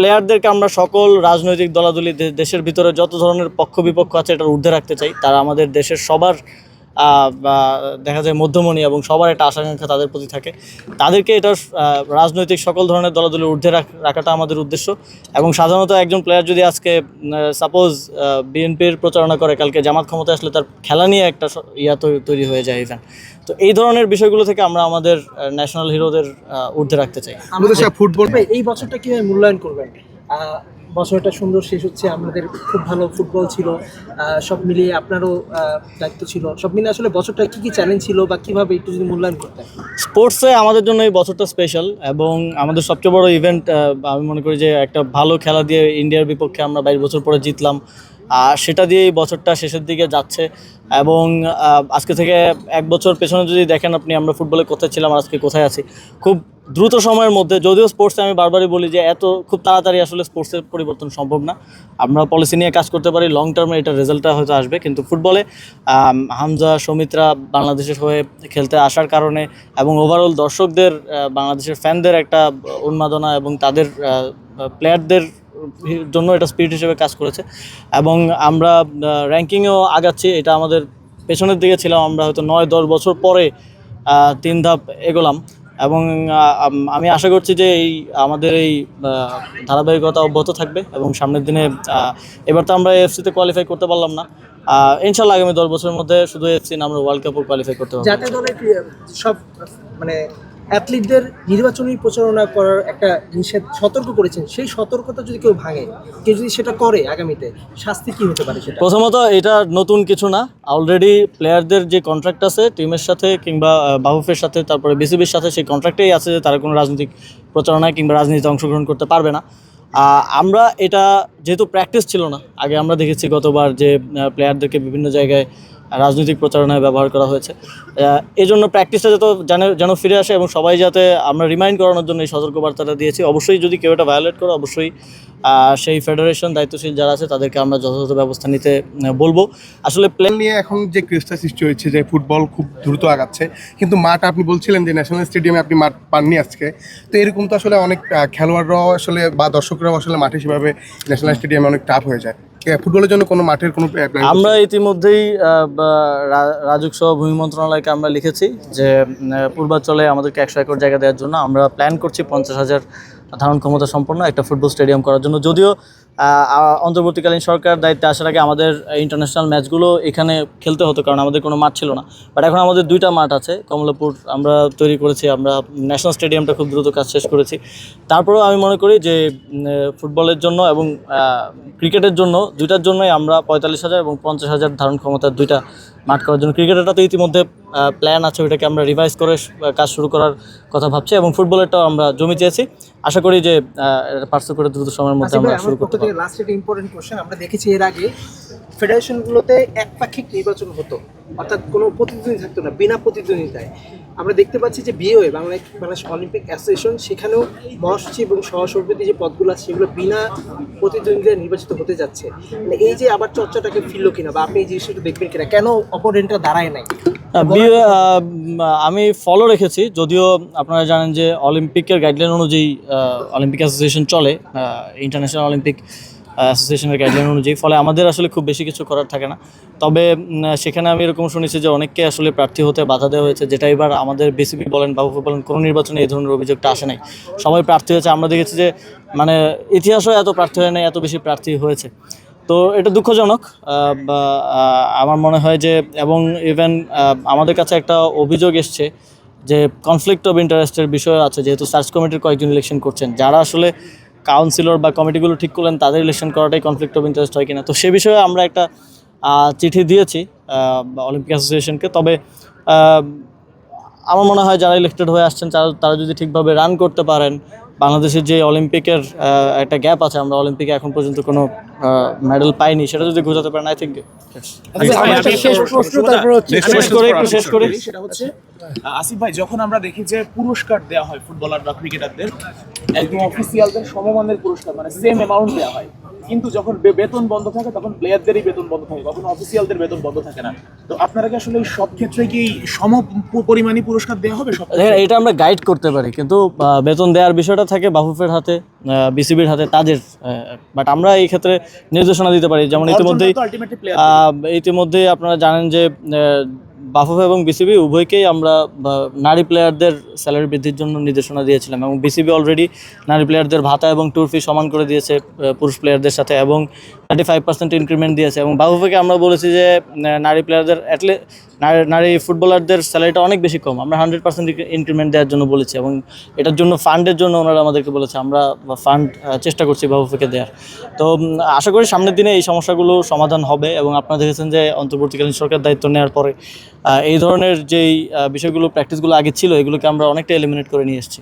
প্লেয়ারদেরকে আমরা সকল রাজনৈতিক দলাদলি দেশের ভিতরে যত ধরনের পক্ষ বিপক্ষ আছে এটার ঊর্ধ্বে রাখতে চাই। তারা আমাদের দেশের সবার দেখা যায় মধ্যমণি এবং সবার একটা আশাকাঙ্ক্ষা তাদের প্রতি থাকে। তাদেরকে এটা রাজনৈতিক সকল ধরনের দলাদলের ঊর্ধ্বে রাখাটা আমাদের উদ্দেশ্য। এবং সাধারণত একজন প্লেয়ার যদি আজকে সাপোজ বিএনপির প্রচারণা করে কালকে জামাত ক্ষমতায় আসলে তার খেলা নিয়ে একটা ইয়া তৈ- তৈরি হয়ে যায় ইভেন তো এই ধরনের বিষয়গুলো থেকে আমরা আমাদের ন্যাশনাল হিরোদের ঊর্ধ্বে রাখতে চাই। আমাদের ফুটবল ভাই, এই বছরটা কীভাবে মূল্যায়ন করবেন? বছরটা সুন্দর শেষ হচ্ছে, আমাদের খুব ভালো ফুটবল ছিল। সব মিলিয়ে আপনারও দায়িত্ব ছিল। সব মিলিয়ে আসলে বছরটা কী কী চ্যালেঞ্জ ছিল বা কীভাবে একটু যদি মূল্যায়ন করতেন? স্পোর্টসে আমাদের জন্য এই বছরটা স্পেশাল এবং আমাদের সবচেয়ে বড় ইভেন্ট আমি মনে করি যে একটা ভালো খেলা দিয়ে ইন্ডিয়ার বিপক্ষে আমরা বাইশ বছর পরে জিতলাম। আর সেটা দিয়ে এই বছরটা শেষের দিকে যাচ্ছে এবং আজকে থেকে এক বছর পেছনে যদি দেখেন আপনি আমরা ফুটবলে কোথায় ছিলাম আজকে কোথায় আছি, খুব দ্রুত সময়ের মধ্যে, যদিও স্পোর্টসে আমি বারবারই বলি যে এত খুব তাড়াতাড়ি আসলে স্পোর্টসের পরিবর্তন সম্ভব না। আমরা পলিসি নিয়ে কাজ করতে পারি লং টার্মে এটার রেজাল্টটা হয়তো আসবে। কিন্তু ফুটবলে হামজা, সৌমিত্রা বাংলাদেশের হয়ে খেলতে আসার কারণে এবং ওভারঅল দর্শকদের বাংলাদেশের ফ্যানদের একটা উন্মাদনা এবং তাদের প্লেয়ারদের জন্য এটা স্পিড হিসেবে কাজ করেছে। এবং আমরা র্যাঙ্কিংয়েও আগাচ্ছি, এটা আমাদের পেছনের দিকে ছিলাম, আমরা হয়তো নয় দশ বছর পরে তিন ধাপ এগোলাম। এবং আমি আশা করছি যে এই আমাদের এই ধারাবাহিকতা অব্যাহত থাকবে এবং সামনের দিনে এবার তো আমরা এফসিতে কোয়ালিফাই করতে পারলাম না। ইনশাল্লাহ আগামী দশ বছরের মধ্যে শুধু এফসি না, আমরা ওয়ার্ল্ড কাপও কোয়ালিফাই করতে পারব। সব মানে অ্যাথলিটদের নির্বাচনী প্রচারণা করার একটা নিষেধ সতর্ক করেছেন, সেই সতর্কতা যদি কেউ ভাঙে, কেউ যদি সেটা করে আগামীতে, শাস্তি কি হতে পারে প্রথমত, এটা নতুন কিছু না। অলরেডি প্লেয়ারদের যে কন্ট্রাক্ট আছে টিমের সাথে কিংবা বাহুফের সাথে, তারপরে বিসিবির সাথে সেই কন্ট্রাক্টেই আছে যে তারা কোনো রাজনৈতিক প্রচারণায় কিংবা রাজনীতিতে অংশগ্রহণ করতে পারবে না। আমরা এটা যেহেতু প্র্যাকটিস ছিল না, আগে আমরা দেখেছি গতবার যে প্লেয়ারদেরকে বিভিন্ন জায়গায় রাজনৈতিক প্রচারণায় ব্যবহার করা হয়েছে। এই জন্য প্র্যাকটিসটা যত যেন যেন ফিরে আসে এবং সবাই যাতে আমরা রিমাইন্ড করানোর জন্য এই সতর্কবার্তাটা দিয়েছি। অবশ্যই যদি কেউ এটা ভায়োলেট করে, অবশ্যই সেই ফেডারেশন দায়িত্বশীল যারা আছে, তাদেরকে আমরা যথাযথ ব্যবস্থা নিতে বলব। আসলে প্লে প্লেন নিয়ে এখন যে ক্রেজটা সৃষ্টি হয়েছে, যে ফুটবল খুব দ্রুত আগাচ্ছে, কিন্তু মাঠ আপনি বলছিলেন যে ন্যাশনাল স্টেডিয়ামে আপনি মাঠ পাননি আজকে। তো এরকম তো আসলে অনেক খেলোয়াড়রাও আসলে বা দর্শকরাও আসলে মাঠে সেভাবে ন্যাশনাল স্টেডিয়ামে অনেক টাফ হয়ে যায়। ফুটবলের জন্য কোনো মাঠের কোনো? আমরা ইতিমধ্যেই রাজুক সহ ভূমি মন্ত্রণালয়কে আমরা লিখেছি যে পূর্বাঞ্চলে আমাদেরকে একশো একর জায়গা দেওয়ার জন্য আমরা প্ল্যান করছি পঞ্চাশ হাজার ধারণ ক্ষমতা সম্পন্ন একটা ফুটবল স্টেডিয়াম করার জন্য যদিও অন্তর্বর্তীকালীন সরকার দায়িত্বে আসার আগে আমাদের ইন্টারন্যাশনাল ম্যাচগুলো এখানে খেলতে হতো কারণ আমাদের কোনো মাঠ ছিল না। বাট এখন আমাদের দুইটা মাঠ আছে কমলাপুর আমরা তৈরি করেছি আমরা ন্যাশনাল স্টেডিয়ামটা খুব দ্রুত কাজ শেষ করেছি। তারপরেও আমি মনে করি যে ফুটবলের জন্য এবং ক্রিকেটের জন্য দুইটার জন্যই আমরা পঁয়তাল্লিশ হাজার এবং পঞ্চাশ হাজার ধারণ ক্ষমতার দুইটা মাঠ করার জন্য। ক্রিকেটেরটা তো ইতিমধ্যে প্ল্যান আছে ওইটাকে আমরা রিভাইজ করে কাজ শুরু করার কথা ভাবছি এবং ফুটবলেরটাও আমরা জমি চেয়েছি। আশা করি যে পার্সেল করে দ্রুত সময়ের মধ্যে আমরা শুরু করতে পক্ষ লাস্ট একটা ইম্পর্টেন্ট কোশ্চেন আমরা দেখেছি এর আগে ফেডারেশনগুলোতে একপাক্ষিক নির্বাচন হতো অর্থাৎ কোনো প্রতিদ্বন্দ্বী থাকতো না বিনা প্রতিদ্বন্দ্বিতায়। আমরা দেখতে পাচ্ছি যে BOA Bangladesh Bangladesh Olympic Association সেখানেও মহাসচিব এবং সহসভাপতি যে পদগুলো আছে সেগুলো বিনা প্রতিদ্বন্দ্বিতায় নির্বাচিত হতে যাচ্ছে। মানে এই যে আবার চর্চাটাকে ফিরলো কিনা বা আপনি এই জিনিসটা দেখবেন কিনা কেন অপোনেন্টটা দাঁড়ায় নাই? আমি ফলো রেখেছি যদিও আপনারা জানেন যে অলিম্পিকের গাইডলাইন অনুযায়ী অলিম্পিক অ্যাসোসিয়েশন চলে ইন্টারন্যাশনাল অলিম্পিক অ্যাসোসিয়েশনের গাইডলাইন অনুযায়ী ফলে আমাদের আসলে খুব বেশি কিছু করার থাকে না। তবে সেখানে আমি এরকম শুনেছি যে অনেককে আসলে প্রার্থী হতে বাধা দেওয়া হয়েছে যেটা এবার আমাদের বিসিবি বলেন বাবু বলেন কোনো নির্বাচনে এই ধরনের অভিযোগটা আসে নাই। সবাই প্রার্থী হয়েছে আমরা দেখেছি যে মানে ইতিহাসও এত প্রার্থী হয় নাই এত বেশি প্রার্থী হয়েছে। তো এটা দুঃখজনক আমার মনে হয় যে, এবং ইভেন আমাদের কাছে একটা অভিযোগ এসছে যে কনফ্লিক্ট অফ ইন্টারেস্টের বিষয় আছে, যেহেতু সার্চ কমিটির কয়েকজন ইলেকশন করছেন। যারা আসলে কাউন্সিলর বা কমিটিগুলো ঠিক করলেন, তাদের ইলেকশন করাটাই কনফ্লিক্ট অফ ইন্টারেস্ট হয় কিনা। তো সে বিষয়ে আমরা একটা চিঠি দিয়েছি অলিম্পিক অ্যাসোসিয়েশনকে তবে আমার মনে হয় যারা ইলেক্টেড হয়ে আসছেন, তারা তারা যদি ঠিকভাবে রান করতে পারেন বাংলাদেশের যে অলিম্পিকের একটা গ্যাপ আছে আমরা অলিম্পিকে এখন পর্যন্ত কোনো মেডেল পাইনি। সেটা যদি ঘোচাতে পারেন আই থিঙ্ক শেষ প্রশ্ন তারপর হচ্ছে শেষ করে একটু শেষ করি। সেটা হচ্ছে আসিফ ভাই যখন আমরা দেখি যে পুরস্কার দেওয়া হয় ফুটবলার বা ক্রিকেটারদের একদম অফিসিয়ালদের সমমানের পুরস্কার মানে সেম অ্যামাউন্ট দেওয়া হয় কিন্তু যখন বেতন বন্ধ থাকে তখন প্লেয়ারদেরই বেতন বন্ধ থাকে কখনো অফিসিয়ালদের বেতন বন্ধ থাকে না। তো আপনারা কি আসলে সব ক্ষেত্রে কি সম পরিমাণই পুরস্কার দেওয়া হবে সব দেখেন এটা আমরা গাইড করতে পারি কিন্তু বেতন দেওয়ার বিষয়টা থাকে বাহুফের হাতে বিসিবির হাতে তাদের বাট আমরা এই ক্ষেত্রে নির্দেশনা দিতে পারি যেমন ইতিমধ্যেই ইতিমধ্যেই আপনারা জানেন যে বাফুফ এবং বিসিবি উভয়কেই আমরা নারী প্লেয়ারদের স্যালারি বৃদ্ধির জন্য নির্দেশনা দিয়েছিলাম এবং বিসিবি অলরেডি নারী প্লেয়ারদের ভাতা এবং ট্যুর ফি সমান করে দিয়েছে পুরুষ প্লেয়ারদের সাথে এবং থার্টি ফাইভ পার্সেন্ট ইনক্রিমেন্ট দিয়েছে। এবং বাফুফেকে আমরা বলেছি যে নারী প্লেয়ারদের অ্যাটলে নারী ফুটবলারদের স্যালারিটা অনেক বেশি কম। আমরা হান্ড্রেড পার্সেন্ট ইনক্রিমেন্ট দেওয়ার জন্য বলেছি এবং এটার জন্য ফান্ডের জন্য ওনারা আমাদেরকে বলেছে, আমরা ফান্ড চেষ্টা করছি বাফুফেকে দেওয়ার। তো আশা করি সামনের দিনে এই সমস্যাগুলো সমাধান হবে এবং আপনারা দেখেছেন যে, অন্তর্বর্তীকালীন সরকার দায়িত্ব নেওয়ার পরে এই ধরনের যেই বিষয়গুলো প্র্যাকটিসগুলো আগে ছিল, এগুলোকে আমরা অনেকটা এলিমিনেট করে নিয়ে এসেছি।